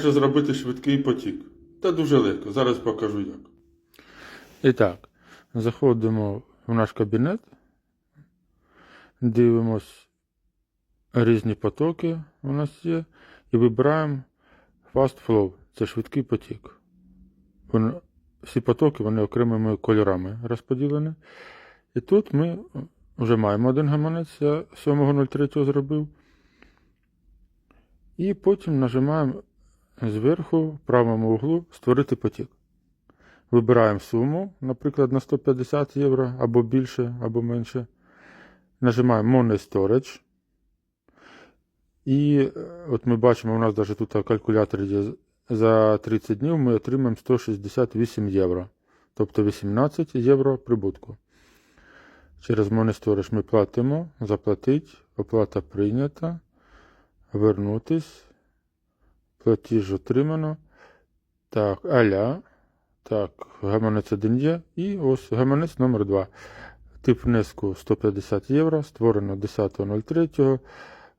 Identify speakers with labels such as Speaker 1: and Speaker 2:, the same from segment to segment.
Speaker 1: Як зробити швидкий потік? Та дуже легко, зараз покажу як. І так, заходимо в наш кабінет, дивимось різні потоки у нас є, і вибираємо Fast Flow це швидкий потік. Вони- всі потоки вони окремими кольорами розподілені. І тут ми вже маємо один гаманець, я 7.03 зробив. І потім нажимаємо зверху в правому углу Створити потік. Вибираємо суму, наприклад, на 150 євро або більше, або менше. Нажимаємо Money Storage. І е, от ми бачимо, у нас навіть тут калькулятор є. За 30 днів ми отримаємо 168 євро. Тобто 18 євро прибутку. Через Money Storage ми платимо, заплатить, оплата прийнята, вернутись, платіж отримано. Так, аля. Так, гаманець 1 є. І ось гаманець номер 2. Тип внеску 150 євро, створено 10.03.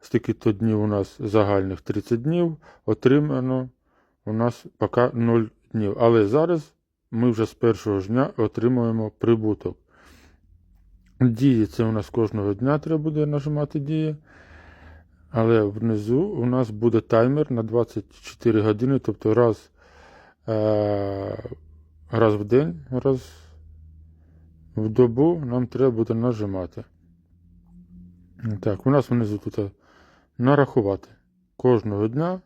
Speaker 1: Стільки то днів у нас загальних 30 днів. Отримано у нас поки 0 днів. Але зараз ми вже з першого ж дня отримуємо прибуток. Дії це у нас кожного дня треба буде нажимати дії. Але внизу у нас буде таймер на 24 години, тобто раз, е, раз в день, раз в добу нам треба буде нажимати. Так, у нас внизу тут нарахувати. Кожного дня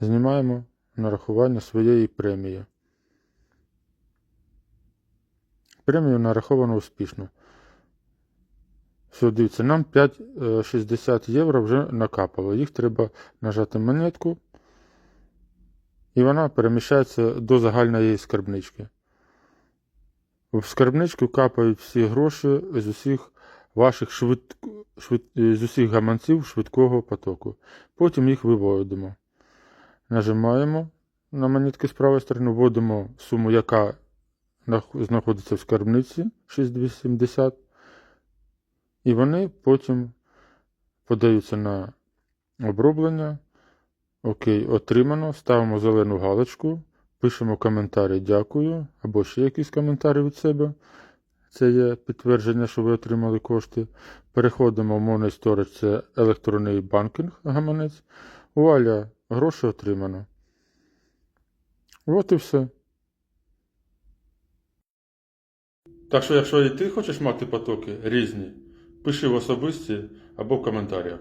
Speaker 1: знімаємо нарахування своєї премії. Премію нараховано успішно. Все, дивіться, нам 5,60 євро вже накапало. Їх треба нажати монетку, і вона переміщається до загальної скарбнички. В скарбничку капають всі гроші з усіх ваших швид... Швид... з усіх гаманців швидкого потоку. Потім їх виводимо. Нажимаємо на монетки з правої сторони, вводимо суму, яка знаходиться в скарбниці 6,80. І вони потім подаються на оброблення. Окей, отримано. Ставимо зелену галочку, пишемо коментарі дякую, або ще якісь коментарі від себе. Це є підтвердження, що ви отримали кошти. Переходимо в Money Storage, це електронний банкінг гаманець. Вуаля, гроші отримано. От і все. Так що, якщо і ти хочеш мати потоки різні, пиши в особисті або в коментарях.